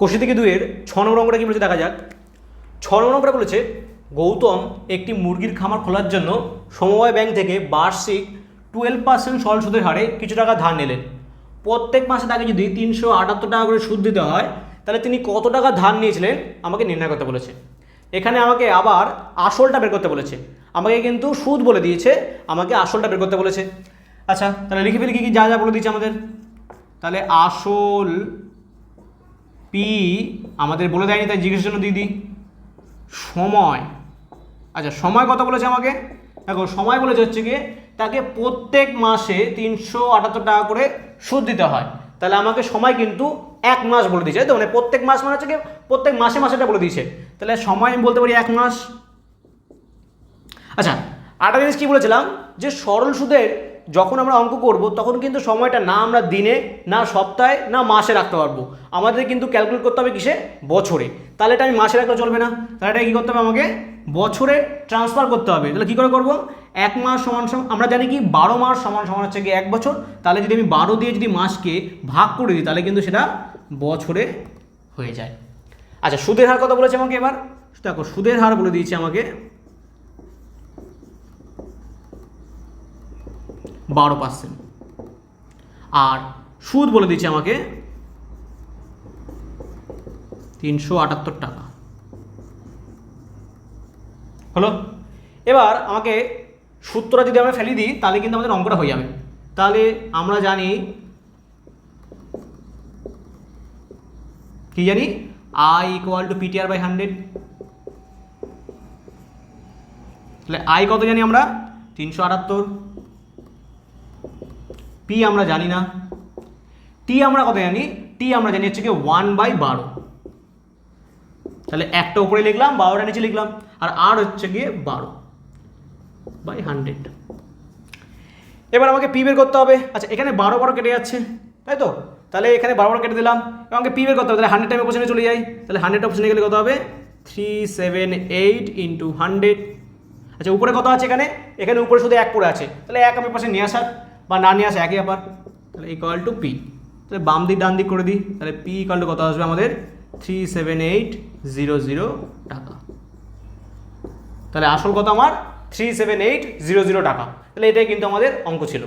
কোষি থেকে দুইয়ের ছ নম্বর অঙ্কটা কী বলেছে দেখা যাক। ছ নম্বর অঙ্কটা বলেছে, গৌতম একটি মুরগির খামার খোলার জন্য সমবায় ব্যাংক থেকে বার্ষিক টুয়েলভ পার্সেন্ট সরল সুদের হারে কিছু টাকা ধার নিলেন। প্রত্যেক মাসে তাকে যদি তিনশো আটাত্তর টাকা করে সুদ দিতে হয়, তাহলে তিনি কত টাকা ধার নিয়েছিলেন আমাকে নির্ণয় করতে বলেছে। এখানে আমাকে আবার আসলটা বের করতে বলেছে। আমাকে কিন্তু সুদ বলে দিয়েছে, আমাকে আসলটা বের করতে বলেছে। আচ্ছা তাহলে লিখে ফেলি কি কি যা যা বলে দিয়েছে আমাদের। তাহলে আসল পি আমাদের বলে দেয়নি, তাই জিজ্ঞেসের জন্য দিয়ে দিই। সময়। আচ্ছা সময় কত বলেছে আমাকে? দেখো, সময় বলেছে হচ্ছে গিয়ে তাকে প্রত্যেক মাসে তিনশো আটাত্তর টাকা করে সুদ দিতে হয়। তাহলে আমাকে সময় কিন্তু এক মাস বলে দিয়েছে, তাই তো? মানে প্রত্যেক মাস মানে হচ্ছে গিয়ে প্রত্যেক মাসে মাসে এটা বলে দিয়েছে। তাহলে সময় আমি বলতে পারি এক মাস। আচ্ছা আরেকটা জিনিস কী বলেছিলাম? যে সরল সুদের যখন আমরা অঙ্ক করব, তখন কিন্তু সময়টা না আমরা দিনে, না সপ্তাহে, না মাসে রাখতে পারব। আমাদের কিন্তু ক্যালকুলেট করতে হবে কিসে? বছরে। তাহলে এটা আমি মাসে রাখলে চলবে না। তাহলে এটা কী করতে হবে আমাকে? বছরে ট্রান্সফার করতে হবে। তাহলে কী করে করব? এক মাস সমান সমান, আমরা জানি কি? বারো মাস সমান সমান হচ্ছে কি? এক বছর। তাহলে যদি আমি বারো দিয়ে যদি মাসকে ভাগ করে দিই, তাহলে কিন্তু সেটা বছরে হয়ে যায়। আচ্ছা সুদের হার কথা বলেছে আমাকে এবার? দেখো, সুদের হার বলে দিয়েছে আমাকে বারো পার্সেন্ট। আর সুদ বলে দিচ্ছে আমাকে তিনশো আটাত্তর টাকা। হলো? এবার আমাকে সূত্রটা যদি আমরা ফেলে দিই, তাহলে কিন্তু আমাদের অঙ্কটা হয়ে যাবে। তাহলে আমরা জানি কি জানি? I equal to PTR by hundred তাহলে আই কত জানি আমরা? তিনশো আটাত্তর। পি আমরা জানি না। টি আমরা কত জানি? টি আমরা জানি হচ্ছে কি ওয়ান বাই বারো। তাহলে একটা উপরে লিখলাম, বারোটা নিচে লিখলাম, আর আর হচ্ছে গিয়ে বারো বাই হান্ড্রেড এবার আমাকে পি বের করতে হবে। আচ্ছা এখানে বারো বারো কেটে যাচ্ছে, তাই তো? তাহলে এখানে বারো বারো কেটে দিলাম আমাকে পি বের করতে হবে। তাহলে হান্ড্রেড টাইম অপশনে চলে যাই। তাহলে হান্ড্রেড অপশনে গেলে কত হবে? Three seven eight into hundred আচ্ছা উপরে কত আছে এখানে? এখানে উপরে শুধু এক পড়ে আছে। তাহলে এক আমি পাশে নিয়ে আসার বা না নিয়ে আসে একই ব্যাপার তাহলে ইকুয়াল টু পি তাহলে বাম দিক ডান দিক করে দিই। তাহলে পি ইকুয়াল টু কত আসবে আমাদের? Three seven eight zero zero টাকা। তাহলে আসল কথা আমার? Three seven eight zero zero টাকা। তাহলে এটাই কিন্তু আমাদের অঙ্ক ছিল।